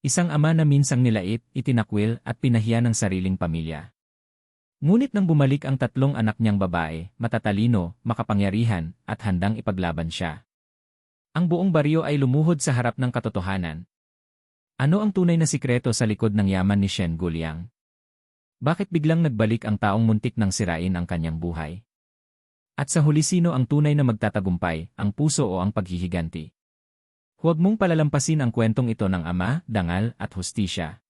Isang ama na minsang nilait, itinakwil at pinahiya ng sariling pamilya. Ngunit nang bumalik ang tatlong anak niyang babae, matatalino, makapangyarihan, at handang ipaglaban siya. Ang buong baryo ay lumuhod sa harap ng katotohanan. Ano ang tunay na sikreto sa likod ng yaman ni Shen Guliang? Bakit biglang nagbalik ang taong muntik nang sirain ang kanyang buhay? At sa huli sino ang tunay na magtatagumpay, ang puso o ang paghihiganti? Huwag mong palalampasin ang kwentong ito ng ama, dangal, at hustisya.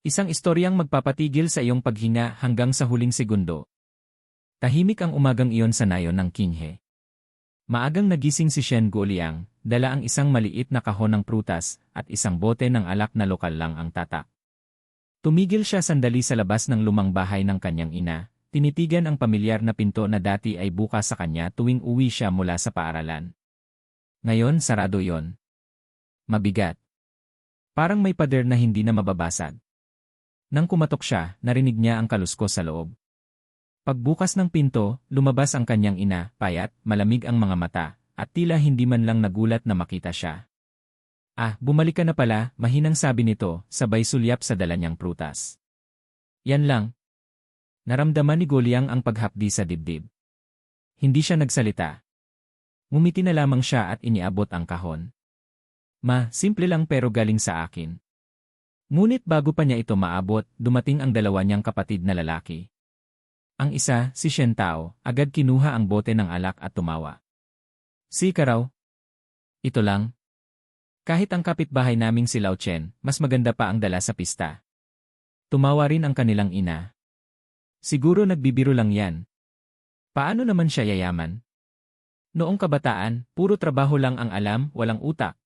Isang istoryang magpapatigil sa iyong paghinga hanggang sa huling segundo. Tahimik ang umagang iyon sa nayon ng Kinghe. Maagang nagising si Shen Guoliang, dala ang isang maliit na kahon ng prutas at isang bote ng alak na lokal lang ang tatak. Tumigil siya sandali sa labas ng lumang bahay ng kanyang ina, tinitigan ang pamilyar na pinto na dati ay bukas sa kanya tuwing uwi siya mula sa paaralan. Ngayon sarado yon. Mabigat. Parang may pader na hindi na mababasag. Nang kumatok siya, narinig niya ang kaluskos sa loob. Pagbukas ng pinto, lumabas ang kanyang ina, payat, malamig ang mga mata, at tila hindi man lang nagulat na makita siya. Ah, bumalik ka na pala, mahinang sabi nito, sabay sulyap sa dala niyang prutas. Yan lang. Naramdaman ni Goliang ang paghapdi sa dibdib. Hindi siya nagsalita. Ngumiti na lamang siya at iniabot ang kahon. Ma, simple lang pero galing sa akin. Ngunit bago pa niya ito maabot, dumating ang dalawa niyang kapatid na lalaki. Ang isa, si Shen Tao, agad kinuha ang bote ng alak at tumawa. Si raw. Ito lang. Kahit ang kapitbahay naming si Lao Chen, mas maganda pa ang dala sa pista. Tumawa rin ang kanilang ina. Siguro nagbibiro lang yan. Paano naman siya yayaman? Noong kabataan, puro trabaho lang ang alam, walang utak.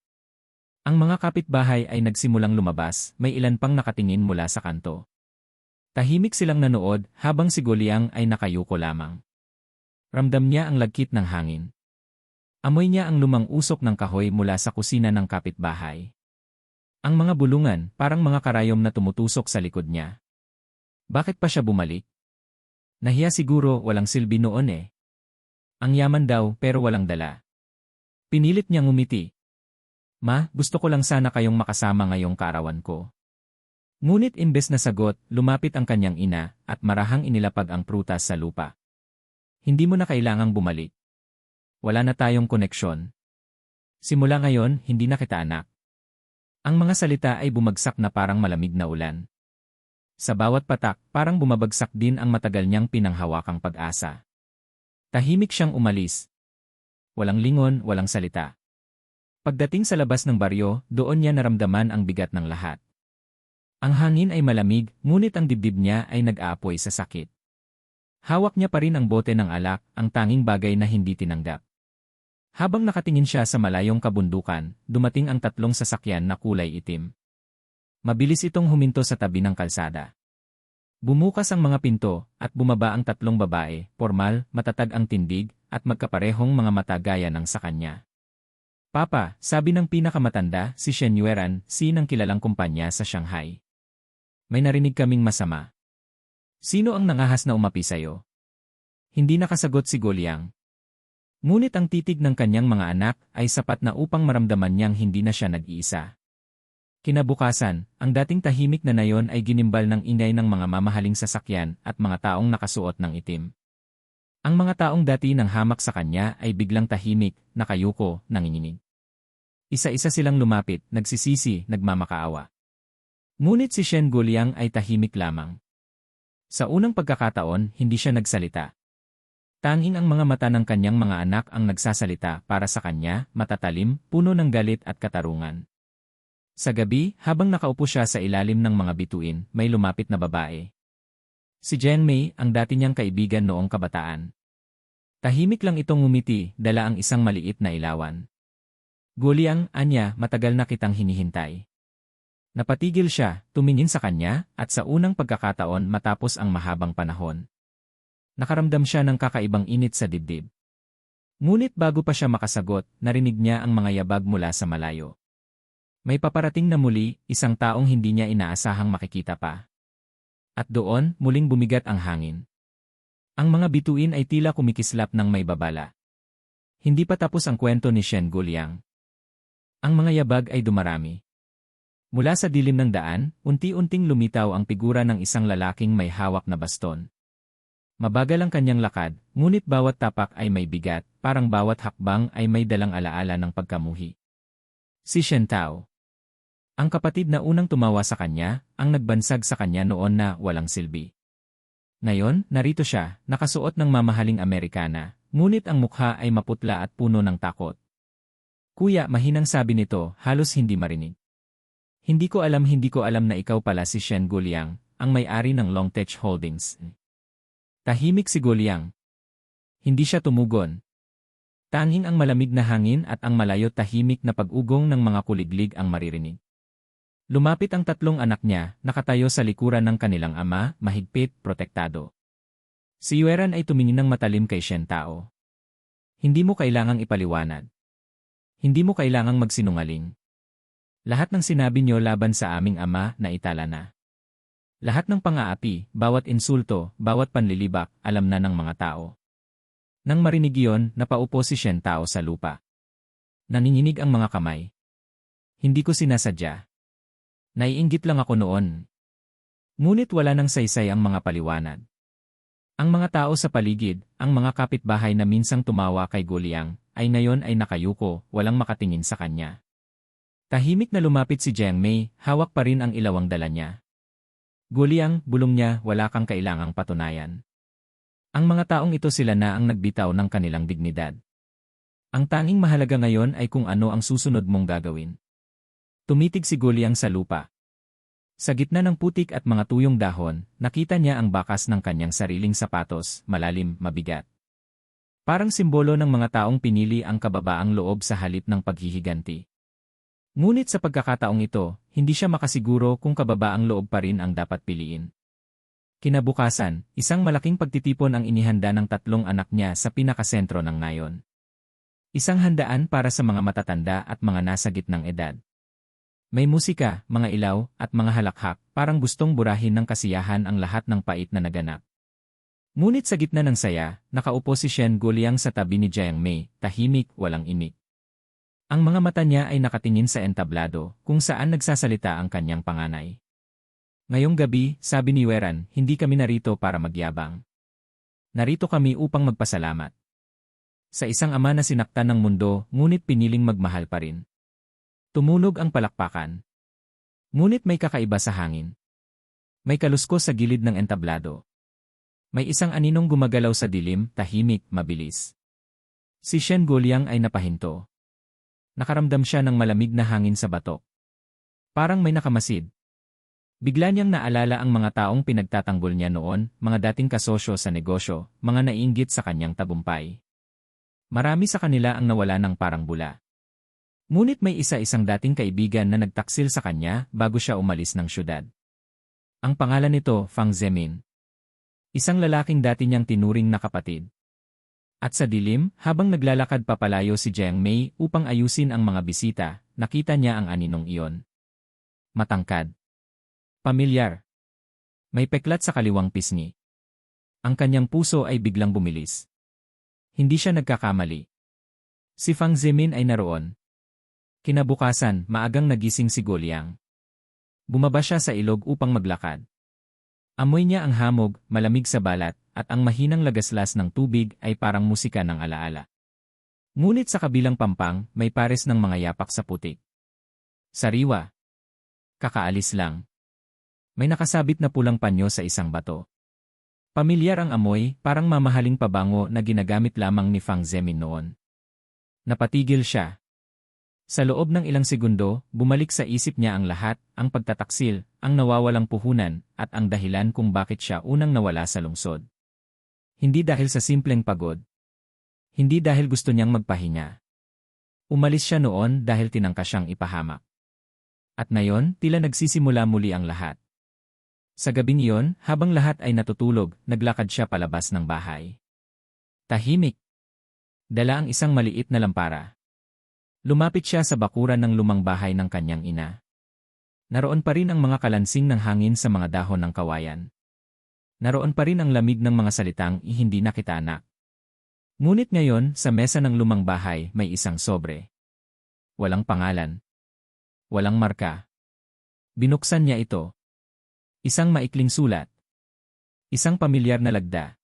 Ang mga kapitbahay ay nagsimulang lumabas, may ilan pang nakatingin mula sa kanto. Tahimik silang nanood habang si Goliang ay nakayuko lamang. Ramdam niya ang lagkit ng hangin. Amoy niya ang lumang usok ng kahoy mula sa kusina ng kapitbahay. Ang mga bulungan, parang mga karayom na tumutusok sa likod niya. Bakit pa siya bumalik? Nahiya siguro walang silbi noon eh. Ang yaman daw pero walang dala. Pinilit niyang umiti, Ma, gusto ko lang sana kayong makasama ngayong kaarawan ko. Ngunit imbes na sagot, lumapit ang kanyang ina at marahang inilapag ang prutas sa lupa. Hindi mo na kailangang bumalik. Wala na tayong koneksyon. Simula ngayon, hindi na kita anak. Ang mga salita ay bumagsak na parang malamig na ulan. Sa bawat patak, parang bumabagsak din ang matagal niyang pinanghawakang pag-asa. Tahimik siyang umalis. Walang lingon, walang salita. Pagdating sa labas ng baryo, doon niya naramdaman ang bigat ng lahat. Ang hangin ay malamig, ngunit ang dibdib niya ay nag-aapoy sa sakit. Hawak niya pa rin ang bote ng alak, ang tanging bagay na hindi tinanggap. Habang nakatingin siya sa malayong kabundukan, dumating ang tatlong sasakyan na kulay itim. Mabilis itong huminto sa tabi ng kalsada. Bumukas ang mga pinto, at bumaba ang tatlong babae, formal, matatag ang tindig, at magkaparehong mga mata gaya ng sa kanya. Papa, sabi ng pinakamatanda, si Shen Yueran, si ng kilalang kumpanya sa Shanghai. May narinig kaming masama. Sino ang nangahas na umapi sa'yo? Hindi nakasagot si Goliang. Ngunit ang titig ng kanyang mga anak ay sapat na upang maramdaman niyang hindi na siya nag-iisa. Kinabukasan, ang dating tahimik na nayon ay ginimbal ng ingay ng mga mamahaling sasakyan at mga taong nakasuot ng itim. Ang mga taong dati nang hamak sa kanya ay biglang tahimik, nakayuko, nanginginig. Isa-isa silang lumapit, nagsisisi, nagmamakaawa. Ngunit si Shen Guliang ay tahimik lamang. Sa unang pagkakataon, hindi siya nagsalita. Tanging ang mga mata ng kanyang mga anak ang nagsasalita para sa kanya, matatalim, puno ng galit at katarungan. Sa gabi, habang nakaupo siya sa ilalim ng mga bituin, may lumapit na babae. Si Jen Mei, ang dati niyang kaibigan noong kabataan. Tahimik lang itong ngumiti, dala ang isang maliit na ilawan. Guliang, anya, matagal na kitang hinihintay. Napatigil siya, tumingin sa kanya, at sa unang pagkakataon matapos ang mahabang panahon. Nakaramdam siya ng kakaibang init sa dibdib. Ngunit bago pa siya makasagot, narinig niya ang mga yabag mula sa malayo. May paparating na muli, isang taong hindi niya inaasahang makikita pa. At doon, muling bumigat ang hangin. Ang mga bituin ay tila kumikislap ng may babala. Hindi pa tapos ang kwento ni Shen Guliang. Ang mga yabag ay dumarami. Mula sa dilim ng daan, unti-unting lumitaw ang figura ng isang lalaking may hawak na baston. Mabagal ang kanyang lakad, ngunit bawat tapak ay may bigat, parang bawat hakbang ay may dalang alaala ng pagkamuhi. Si Shen Tao. Ang kapatid na unang tumawa sa kanya, ang nagbansag sa kanya noon na walang silbi. Ngayon, narito siya, nakasuot ng mamahaling Amerikana, ngunit ang mukha ay maputla at puno ng takot. Kuya, mahinang sabi nito, halos hindi marinig. Hindi ko alam hindi ko alam na ikaw pala si Shen Guliang, ang may-ari ng Longtech Holdings. Tahimik si Guliang. Hindi siya tumugon. Tanging ang malamig na hangin at ang malayo tahimik na pag-ugong ng mga kuliglig ang maririnig. Lumapit ang tatlong anak niya, nakatayo sa likuran ng kanilang ama, mahigpit, protektado. Si Yueran ay tumingin ng matalim kay Shen Tao. Hindi mo kailangang ipaliwanag. Hindi mo kailangang magsinungaling. Lahat ng sinabi niyo laban sa aming ama na itala na. Lahat ng pang-aapi, bawat insulto, bawat panlilibak, alam na ng mga tao. Nang marinig iyon, napaupo si Shen Tao sa lupa. Naninginig ang mga kamay. Hindi ko sinasadya. Naiinggit lang ako noon. Ngunit wala nang saysay ang mga paliwanag. Ang mga tao sa paligid, ang mga kapitbahay na minsang tumawa kay Guliang, ay ngayon ay nakayuko, walang makatingin sa kanya. Tahimik na lumapit si Jiang Mei, hawak pa rin ang ilawang dala niya. Guliang, bulong niya, wala kang kailangang patunayan. Ang mga taong ito sila na ang nagbitaw ng kanilang dignidad. Ang tanging mahalaga ngayon ay kung ano ang susunod mong gagawin. Tumitig si Guliang sa lupa. Sa gitna ng putik at mga tuyong dahon, nakita niya ang bakas ng kanyang sariling sapatos, malalim, mabigat. Parang simbolo ng mga taong pinili ang kababaang loob sa halip ng paghihiganti. Ngunit sa pagkakataong ito, hindi siya makasiguro kung kababaang loob pa rin ang dapat piliin. Kinabukasan, isang malaking pagtitipon ang inihanda ng tatlong anak niya sa pinakasentro ng nayon. Isang handaan para sa mga matatanda at mga nasa gitnang edad. May musika, mga ilaw, at mga halakhak, parang gustong burahin ng kasiyahan ang lahat ng pait na naganap. Ngunit sa gitna ng saya, nakaupo si Shen Guliang sa tabi ni Jiang Mei, tahimik, walang imik. Ang mga mata niya ay nakatingin sa entablado, kung saan nagsasalita ang kanyang panganay. Ngayong gabi, sabi ni Weran, hindi kami narito para magyabang. Narito kami upang magpasalamat. Sa isang ama na sinaktan ng mundo, ngunit piniling magmahal pa rin. Tumunog ang palakpakan. Ngunit may kakaiba sa hangin. May kalusko sa gilid ng entablado. May isang aninong gumagalaw sa dilim, tahimik, mabilis. Si Shen Guliang ay napahinto. Nakaramdam siya ng malamig na hangin sa batok. Parang may nakamasid. Bigla niyang naalala ang mga taong pinagtatanggol niya noon, mga dating kasosyo sa negosyo, mga naiinggit sa kanyang tabumpay. Marami sa kanila ang nawala ng parang bula. Ngunit may isa-isang dating kaibigan na nagtaksil sa kanya bago siya umalis ng syudad. Ang pangalan nito, Fang Zemin. Isang lalaking dati niyang tinuring na kapatid. At sa dilim, habang naglalakad papalayo si Jiang Mei upang ayusin ang mga bisita, nakita niya ang aninong iyon. Matangkad. Pamilyar. May peklat sa kaliwang pisngi. Ang kanyang puso ay biglang bumilis. Hindi siya nagkakamali. Si Fang Zemin ay naroon. Kinabukasan, maagang nagising si Goliang. Bumaba siya sa ilog upang maglakad. Amoy niya ang hamog, malamig sa balat, at ang mahinang lagaslas ng tubig ay parang musika ng alaala. Ngunit sa kabilang pampang, may pares ng mga yapak sa putik. Sariwa. Kakaalis lang. May nakasabit na pulang panyo sa isang bato. Pamilyar ang amoy, parang mamahaling pabango na ginagamit lamang ni Fang Zemin noon. Napatigil siya. Sa loob ng ilang segundo, bumalik sa isip niya ang lahat, ang pagtataksil, ang nawawalang puhunan, at ang dahilan kung bakit siya unang nawala sa lungsod. Hindi dahil sa simpleng pagod. Hindi dahil gusto niyang magpahinga. Umalis siya noon dahil tinangka siyang ipahamak. At ngayon, tila nagsisimula muli ang lahat. Sa gabing iyon, habang lahat ay natutulog, naglakad siya palabas ng bahay. Tahimik. Dala ang isang maliit na lampara. Lumapit siya sa bakuran ng lumang bahay ng kanyang ina. Naroon pa rin ang mga kalansing ng hangin sa mga dahon ng kawayan. Naroon pa rin ang lamig ng mga salitang hindi na kita anak. Ngunit ngayon, sa mesa ng lumang bahay, may isang sobre. Walang pangalan. Walang marka. Binuksan niya ito. Isang maikling sulat. Isang pamilyar na lagda.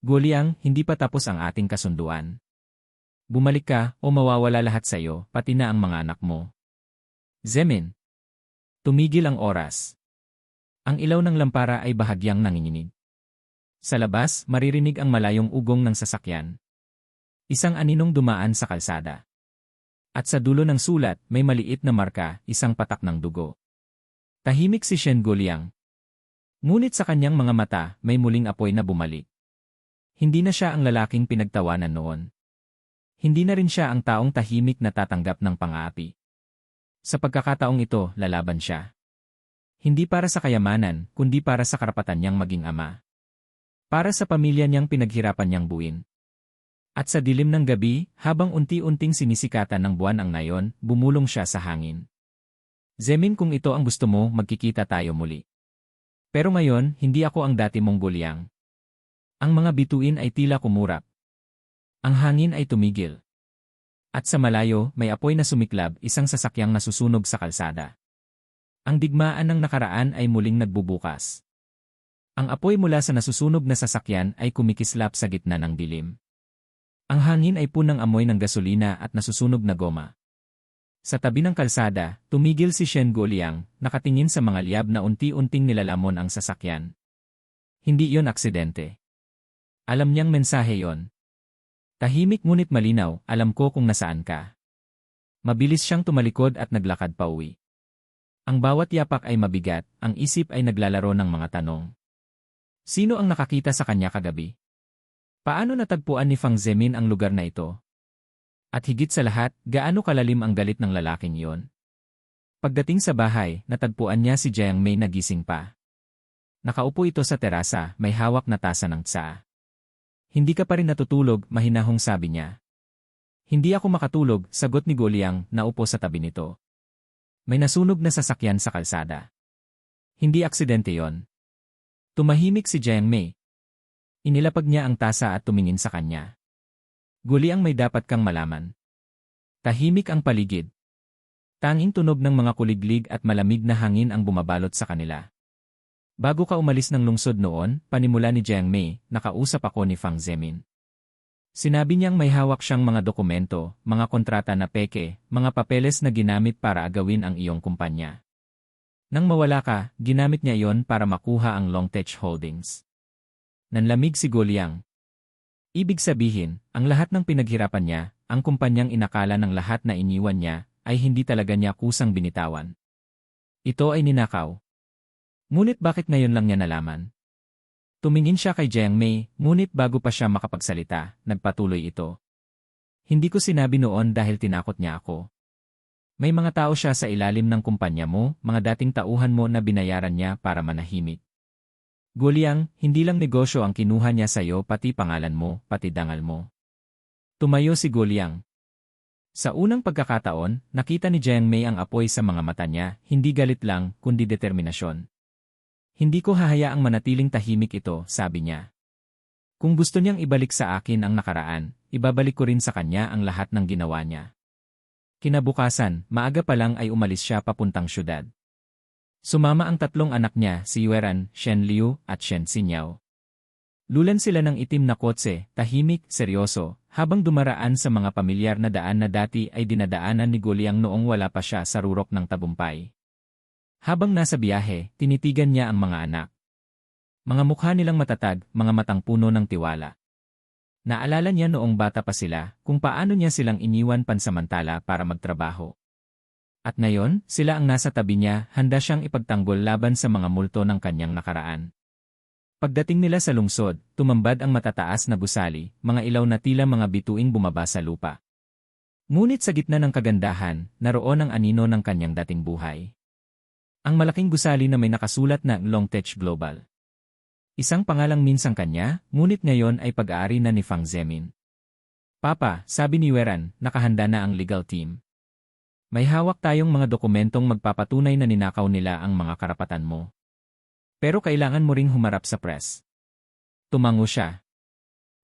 Goliang, hindi pa tapos ang ating kasunduan. Bumalik ka o mawawala lahat sa iyo, pati na ang mga anak mo. Zemin. Tumigil ang oras. Ang ilaw ng lampara ay bahagyang nanginginig. Sa labas, maririnig ang malayong ugong ng sasakyan. Isang aninong dumaan sa kalsada. At sa dulo ng sulat, may maliit na marka, isang patak ng dugo. Tahimik si Shen Guliang. Ngunit sa kanyang mga mata, may muling apoy na bumalik. Hindi na siya ang lalaking pinagtawanan noon. Hindi na rin siya ang taong tahimik na tatanggap ng pang-aapi. Sa pagkakataong ito, lalaban siya. Hindi para sa kayamanan, kundi para sa karapatan niyang maging ama. Para sa pamilya niyang pinaghirapan niyang buuin. At sa dilim ng gabi, habang unti-unting sinisikatan ng buwan ang nayon, bumulong siya sa hangin. Zemin kung ito ang gusto mo, magkikita tayo muli. Pero ngayon, hindi ako ang dati mong gulyang. Ang mga bituin ay tila kumurap. Ang hangin ay tumigil. At sa malayo, may apoy na sumiklab, isang sasakyang nasusunog sa kalsada. Ang digmaan ng nakaraan ay muling nagbubukas. Ang apoy mula sa nasusunog na sasakyan ay kumikislap sa gitna ng dilim. Ang hangin ay punang amoy ng gasolina at nasusunog na goma. Sa tabi ng kalsada, tumigil si Shen Guoliang, nakatingin sa mga liyab na unti-unting nilalamon ang sasakyan. Hindi yon aksidente. Alam niyang mensahe yon. Tahimik ngunit malinaw, alam ko kung nasaan ka. Mabilis siyang tumalikod at naglakad pa uwi. Ang bawat yapak ay mabigat, ang isip ay naglalaro ng mga tanong. Sino ang nakakita sa kanya kagabi? Paano natagpuan ni Fang Zemin ang lugar na ito? At higit sa lahat, gaano kalalim ang galit ng lalaking iyon? Pagdating sa bahay, natagpuan niya si Jiang Mei nagising pa. Nakaupo ito sa terasa, may hawak na tasa ng tsa. Hindi ka pa rin natutulog, mahinahong sabi niya. Hindi ako makatulog, sagot ni Goliang, na upo sa tabi nito. May nasunog na sasakyan sa kalsada. Hindi aksidente yon. Tumahimik si Jiang Mei. Inilapag niya ang tasa at tumingin sa kanya. Guli ang may dapat kang malaman. Tahimik ang paligid. Tanging tunog ng mga kuliglig at malamig na hangin ang bumabalot sa kanila. Bago ka umalis ng lungsod noon, panimula ni Jiang Mei, nakausap ako ni Fang Zemin. Sinabi niyang may hawak siyang mga dokumento, mga kontrata na peke, mga papeles na ginamit para agawin ang iyong kumpanya. Nang mawala ka, ginamit niya iyon para makuha ang Longtech Holdings. Nanlamig si Goliang, Ibig sabihin, ang lahat ng pinaghirapan niya, ang kumpanyang inakala ng lahat na iniwan niya, ay hindi talaga niya kusang binitawan. Ito ay ninakaw. Ngunit bakit ngayon lang niya nalaman? Tumingin siya kay Jiang Mei, ngunit bago pa siya makapagsalita, nagpatuloy ito. Hindi ko sinabi noon dahil tinakot niya ako. May mga tao siya sa ilalim ng kumpanya mo, mga dating tauhan mo na binayaran niya para manahimik. Guliang, hindi lang negosyo ang kinuha niya sa iyo pati pangalan mo, pati dangal mo. Tumayo si Guliang. Sa unang pagkakataon, nakita ni Jiang Mei ang apoy sa mga mata niya, hindi galit lang, kundi determinasyon. Hindi ko hahayaang manatiling tahimik ito, sabi niya. Kung gusto niyang ibalik sa akin ang nakaraan, ibabalik ko rin sa kanya ang lahat ng ginawa niya. Kinabukasan, maaga pa lang ay umalis siya papuntang syudad. Sumama ang tatlong anak niya, si Yueran, Shen Liu, at Shen Xinyao. Lulan sila ng itim na kotse, tahimik, seryoso, habang dumaraan sa mga pamilyar na daan na dati ay dinadaanan ni Guliang noong wala pa siya sa rurok ng tabumpay. Habang nasa biyahe, tinitigan niya ang mga anak. Mga mukha nilang matatag, mga matang puno ng tiwala. Naalala niya noong bata pa sila kung paano niya silang iniwan pansamantala para magtrabaho. At ngayon, sila ang nasa tabi niya, handa siyang ipagtanggol laban sa mga multo ng kanyang nakaraan. Pagdating nila sa lungsod, tumambad ang matataas na gusali, mga ilaw na tila mga bituing bumaba sa lupa. Ngunit sa gitna ng kagandahan, naroon ang anino ng kanyang dating buhay. Ang malaking gusali na may nakasulat na Longtech Global. Isang pangalang minsang kanya, ngunit ngayon ay pag-aari na ni Fang Zemin. Papa, sabi ni Weran, nakahanda na ang legal team. May hawak tayong mga dokumentong magpapatunay na ninakaw nila ang mga karapatan mo. Pero kailangan mo ring humarap sa press. Tumango siya.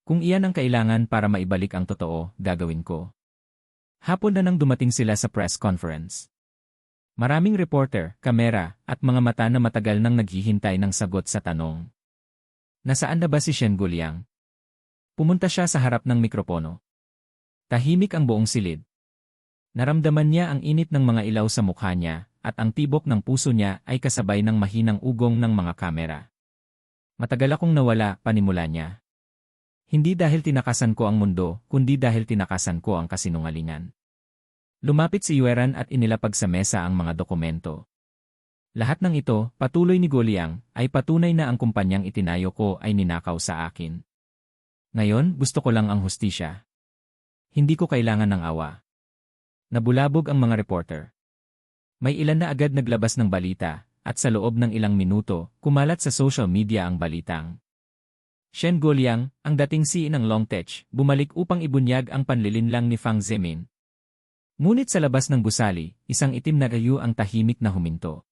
Kung iyan ang kailangan para maibalik ang totoo, gagawin ko. Hapon na nang dumating sila sa press conference. Maraming reporter, kamera, at mga mata na matagal nang naghihintay ng sagot sa tanong. Nasaan na ba si Shen Guliang? Pumunta siya sa harap ng mikropono. Tahimik ang buong silid. Naramdaman niya ang init ng mga ilaw sa mukha niya, at ang tibok ng puso niya ay kasabay ng mahinang ugong ng mga kamera. Matagal akong nawala, panimula niya. Hindi dahil tinakasan ko ang mundo, kundi dahil tinakasan ko ang kasinungalingan. Lumapit si Yueran at inilapag sa mesa ang mga dokumento. Lahat ng ito, patuloy ni Goliang, ay patunay na ang kumpanyang itinayo ko ay ninakaw sa akin. Ngayon, gusto ko lang ang hustisya. Hindi ko kailangan ng awa. Nabulabog ang mga reporter. May ilan na agad naglabas ng balita, at sa loob ng ilang minuto, kumalat sa social media ang balitang. Shen Goliang, ang dating CEO ng Longtech, bumalik upang ibunyag ang panlilinlang ni Fang Zemin. Ngunit sa labas ng gusali, isang itim na gayo ang tahimik na huminto.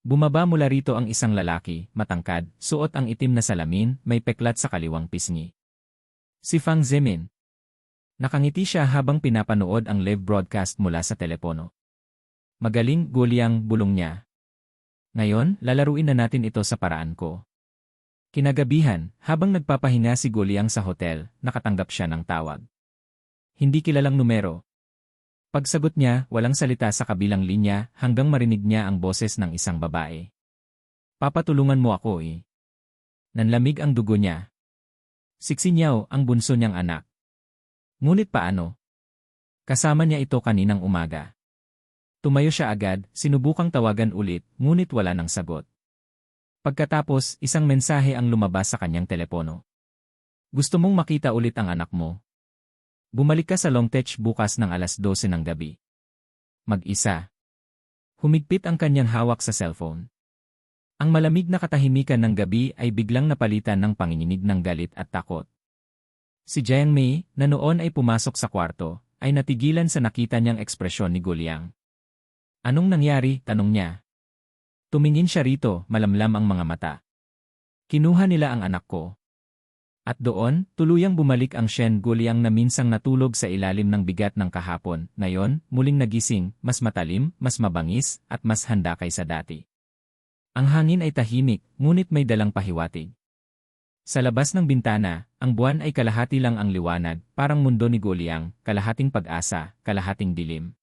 Bumaba mula rito ang isang lalaki, matangkad, suot ang itim na salamin, may peklat sa kaliwang pisngi. Si Fang Zemin. Nakangiti siya habang pinapanood ang live broadcast mula sa telepono. Magaling, gulyang, bulong niya. Ngayon, lalaruin na natin ito sa paraan ko. Kinagabihan, habang nagpapahinga si Guliang sa hotel, nakatanggap siya ng tawag. Hindi kilalang numero. Pagsagot niya, walang salita sa kabilang linya hanggang marinig niya ang boses ng isang babae. Papatulungan mo ako eh. Nanlamig ang dugo niya. Siksinyaw ang bunso niyang anak. Ngunit paano? Kasama niya ito kaninang umaga. Tumayo siya agad, sinubukang tawagan ulit, ngunit wala ng sagot. Pagkatapos, isang mensahe ang lumabas sa kanyang telepono. Gusto mong makita ulit ang anak mo? Bumalik ka sa Longtech bukas ng alas 12 ng gabi. Mag-isa. Humigpit ang kanyang hawak sa cellphone. Ang malamig na katahimikan ng gabi ay biglang napalitan ng panginginig ng galit at takot. Si Jiang Mei, na noon ay pumasok sa kwarto, ay natigilan sa nakita niyang ekspresyon ni Guliang. Anong nangyari? Tanong niya. Tumingin siya rito, malamlam ang mga mata. Kinuha nila ang anak ko. At doon, tuluyang bumalik ang Shen Guliang na minsang natulog sa ilalim ng bigat ng kahapon. Ngayon, muling nagising, mas matalim, mas mabangis, at mas handa kaysa dati. Ang hangin ay tahimik, ngunit may dalang pahiwatig. Sa labas ng bintana, ang buwan ay kalahati lang ang liwanag, parang mundo ni Guliang, kalahating pag-asa, kalahating dilim.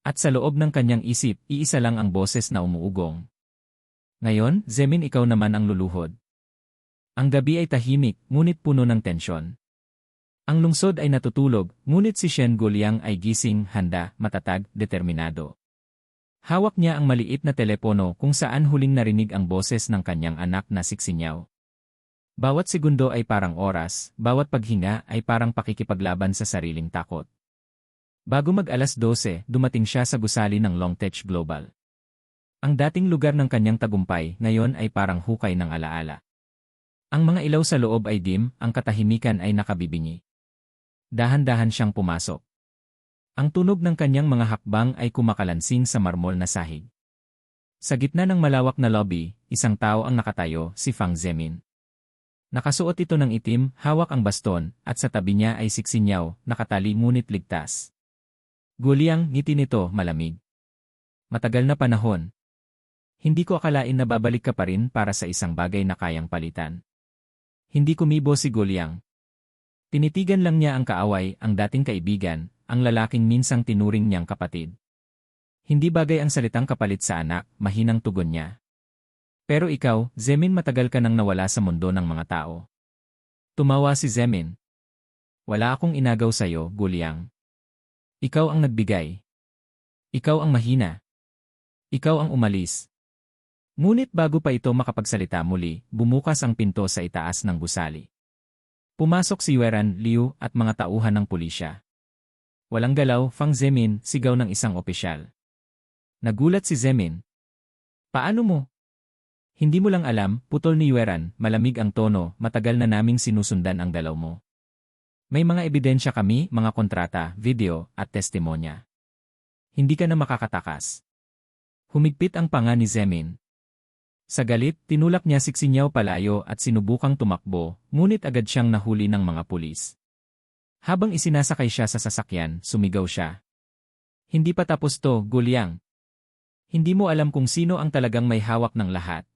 At sa loob ng kanyang isip, iisa lang ang boses na umuugong. Ngayon, Zemin ikaw naman ang luluhod. Ang gabi ay tahimik, ngunit puno ng tensyon. Ang lungsod ay natutulog, ngunit si Shen Guliang ay gising, handa, matatag, determinado. Hawak niya ang maliit na telepono kung saan huling narinig ang boses ng kanyang anak na siksinyaw. Bawat segundo ay parang oras, bawat paghinga ay parang pakikipaglaban sa sariling takot. Bago mag-alas 12, dumating siya sa gusali ng Longtech Global. Ang dating lugar ng kanyang tagumpay ngayon ay parang hukay ng alaala. Ang mga ilaw sa loob ay dim, ang katahimikan ay nakabibingi. Dahan-dahan siyang pumasok. Ang tunog ng kanyang mga hakbang ay kumakalansing sa marmol na sahig. Sa gitna ng malawak na lobby, isang tao ang nakatayo, si Fang Zemin. Nakasuot ito ng itim, hawak ang baston, at sa tabi niya ay siksinyaw, nakatali ngunit ligtas. Guliang ngiti nito malamig. Matagal na panahon. Hindi ko akalain na babalik ka pa rin para sa isang bagay na kayang palitan. Hindi kumibo si Guliang. Tinitigan lang niya ang kaaway, ang dating kaibigan, ang lalaking minsang tinuring niyang kapatid. Hindi bagay ang salitang kapalit sa anak, mahinang tugon niya. Pero ikaw, Zemin matagal ka nang nawala sa mundo ng mga tao. Tumawa si Zemin. Wala akong inagaw sa'yo, Guliang. Ikaw ang nagbigay. Ikaw ang mahina. Ikaw ang umalis. Ngunit bago pa ito makapagsalita muli, bumukas ang pinto sa itaas ng gusali. Pumasok si Yueran, Liu at mga tauhan ng pulisya. Walang galaw, Fang Zemin, sigaw ng isang opisyal. Nagulat si Zemin. Paano mo? Hindi mo lang alam, putol ni Yueran, malamig ang tono, matagal na naming sinusundan ang dalaw mo. May mga ebidensya kami, mga kontrata, video, at testimonya. Hindi ka na makakatakas. Humigpit ang panga ni Zemin. Sa galit, tinulak niya si Xinyaw palayo at sinubukang tumakbo, ngunit agad siyang nahuli ng mga pulis. Habang isinasakay siya sa sasakyan, sumigaw siya. Hindi pa tapos to, Gulyang. Hindi mo alam kung sino ang talagang may hawak ng lahat.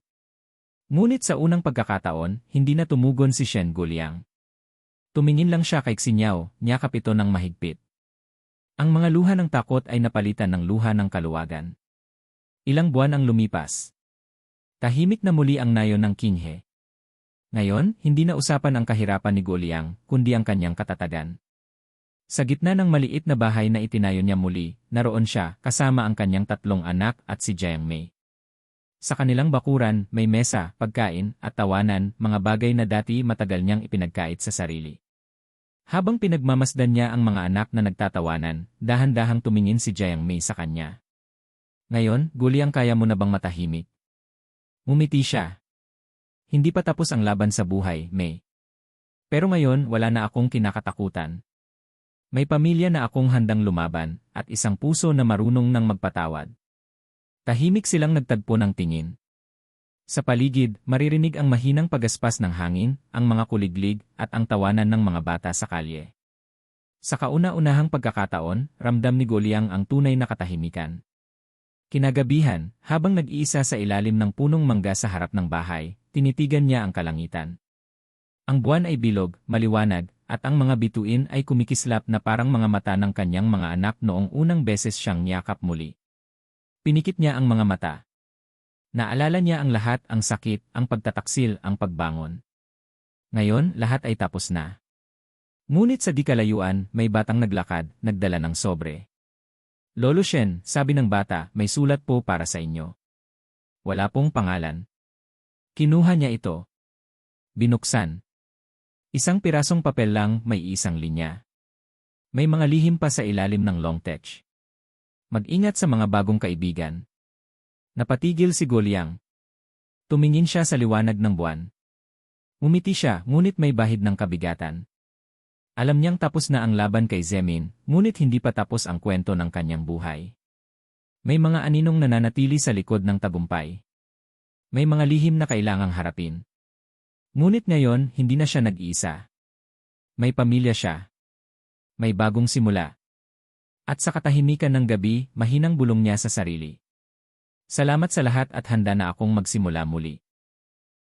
Ngunit sa unang pagkakataon, hindi na tumugon si Shen Guliang. Tumingin lang siya kay Xinyaw, niyakap ito ng mahigpit. Ang mga luha ng takot ay napalitan ng luha ng kaluwagan. Ilang buwan ang lumipas. Tahimik na muli ang nayon ng Kinghe. Ngayon, hindi na usapan ang kahirapan ni Goliang, kundi ang kanyang katatagan. Sa gitna ng maliit na bahay na itinayo niya muli, naroon siya kasama ang kanyang tatlong anak at si Jiang Mei. Sa kanilang bakuran, may mesa, pagkain, at tawanan, mga bagay na dati matagal niyang ipinagkait sa sarili. Habang pinagmamasdan niya ang mga anak na nagtatawanan, dahan-dahang tumingin si Jiang Mei sa kanya. Ngayon, Guliang kaya mo na bang matahimik? Ngumiti siya. Hindi pa tapos ang laban sa buhay, Mei. Pero ngayon, wala na akong kinakatakutan. May pamilya na akong handang lumaban, at isang puso na marunong nang magpatawad. Tahimik silang nagtagpo ng tingin. Sa paligid, maririnig ang mahinang pagaspas ng hangin, ang mga kuliglig, at ang tawanan ng mga bata sa kalye. Sa kauna-unahang pagkakataon, ramdam ni Goliang ang tunay na katahimikan. Kinagabihan, habang nag-iisa sa ilalim ng punong mangga sa harap ng bahay, tinitigan niya ang kalangitan. Ang buwan ay bilog, maliwanag, at ang mga bituin ay kumikislap na parang mga mata ng kanyang mga anak noong unang beses siyang niyakap muli. Pinikit niya ang mga mata, Naalala niya ang lahat, ang sakit, ang pagtataksil, ang pagbangon. Ngayon, lahat ay tapos na. Ngunit sa di kalayuan, may batang naglakad, nagdala ng sobre. Lolo Shen, sabi ng bata, may sulat po para sa inyo. Wala pong pangalan. Kinuha niya ito. Binuksan. Isang pirasong papel lang, may isang linya. May mga lihim pa sa ilalim ng long text. Mag-ingat sa mga bagong kaibigan, Napatigil si Goliang. Tumingin siya sa liwanag ng buwan. Umiti siya, ngunit may bahid ng kabigatan. Alam niyang tapos na ang laban kay Zemin, ngunit hindi pa tapos ang kwento ng kanyang buhay. May mga aninong nananatili sa likod ng tagumpay. May mga lihim na kailangang harapin. Ngunit ngayon, hindi na siya nag-iisa. May pamilya siya. May bagong simula. At sa katahimikan ng gabi, mahinang bulong niya sa sarili. Salamat sa lahat at handa na akong magsimula muli.